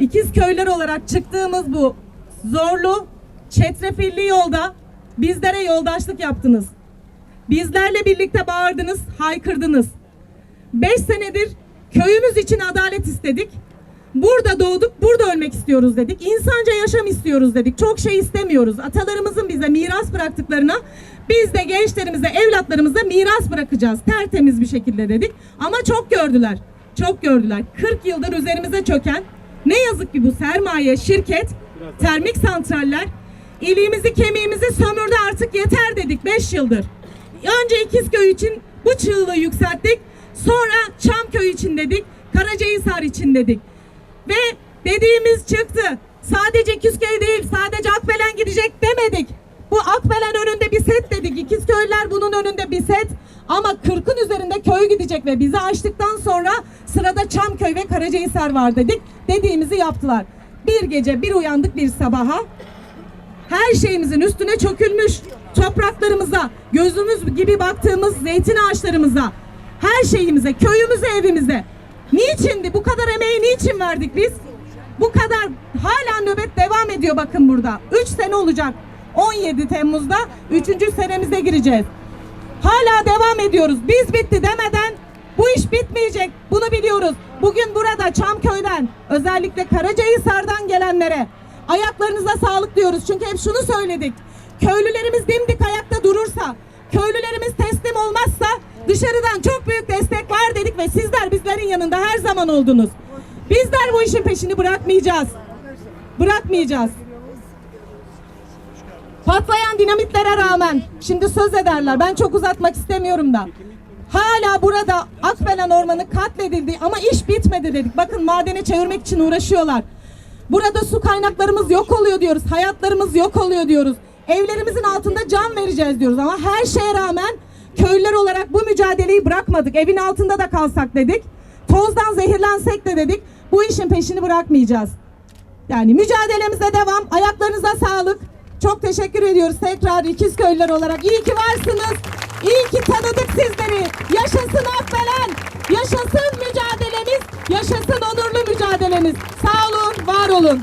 İkiz köyler olarak çıktığımız bu zorlu, çetrefilli yolda bizlere yoldaşlık yaptınız. Bizlerle birlikte bağırdınız, haykırdınız. Beş senedir köyümüz için adalet istedik. Burada doğduk, burada ölmek istiyoruz dedik. İnsanca yaşam istiyoruz dedik. Çok şey istemiyoruz. Atalarımızın bize miras bıraktıklarına biz de gençlerimize, evlatlarımıza miras bırakacağız. Tertemiz bir şekilde dedik. Ama çok gördüler. Çok gördüler. 40 yıldır üzerimize çöken ne yazık ki bu sermaye, şirket, termik santraller iliğimizi, kemiğimizi sömürdü artık yeter dedik 5 yıldır. Önce İkizköy için bu çığlığı yükselttik. Sonra Çamköy için dedik. Karacahisar için dedik. Ve dediğimiz çıktı. Sadece İkizköy değil, sadece Akbelen gidecek demedik. Bu Akbelen önünde bir set dedik. İkizköylüler bunun önünde bir set. Ama 40'ın üzerinde köy gidecek ve bizi açtıktan sonra sırada Çamköy ve Karacahisar var dedik. Dediğimizi yaptılar. Bir gece bir uyandık bir sabaha her şeyimizin üstüne çökülmüş topraklarımıza, gözümüz gibi baktığımız zeytin ağaçlarımıza, her şeyimize, köyümüze, evimize. Niçindi? Bu kadar emeği niçin verdik biz? Bu kadar hala nöbet devam ediyor bakın burada. 3 sene olacak. 17 Temmuz'da 3. senemize gireceğiz. Hala devam ediyoruz. Biz bitti demeden bu iş bitmeyecek. Bunu biliyoruz. Bugün burada Çamköy'den özellikle Karacahisar'dan gelenlere ayaklarınıza sağlık diyoruz. Çünkü hep şunu söyledik. Köylülerimiz dimdik ayakta durursa, köylülerimiz teslim olmazsa dışarıdan çok büyük destek var dedik ve sizler bizlerin yanında her zaman oldunuz. Bizler bu işin peşini bırakmayacağız. Bırakmayacağız. Patlayan dinamitlere rağmen şimdi söz ederler. Ben çok uzatmak istemiyorum da. Hala burada Akbelen Ormanı katledildi ama iş bitmedi dedik. Bakın madene çevirmek için uğraşıyorlar. Burada su kaynaklarımız yok oluyor diyoruz. Hayatlarımız yok oluyor diyoruz. Evlerimizin altında can vereceğiz diyoruz ama her şeye rağmen köylüler olarak bu mücadeleyi bırakmadık. Evin altında da kalsak dedik. Tozdan zehirlensek de dedik. Bu işin peşini bırakmayacağız. Yani mücadelemize devam. Ayaklarınıza sağlık. Çok teşekkür ediyoruz tekrar ikiz köylüler olarak. İyi ki varsınız. İyi ki tanıdık sizleri. Yaşasın Akbelen. Yaşasın mücadelemiz. Yaşasın onurlu mücadelemiz. Sağ olun, var olun.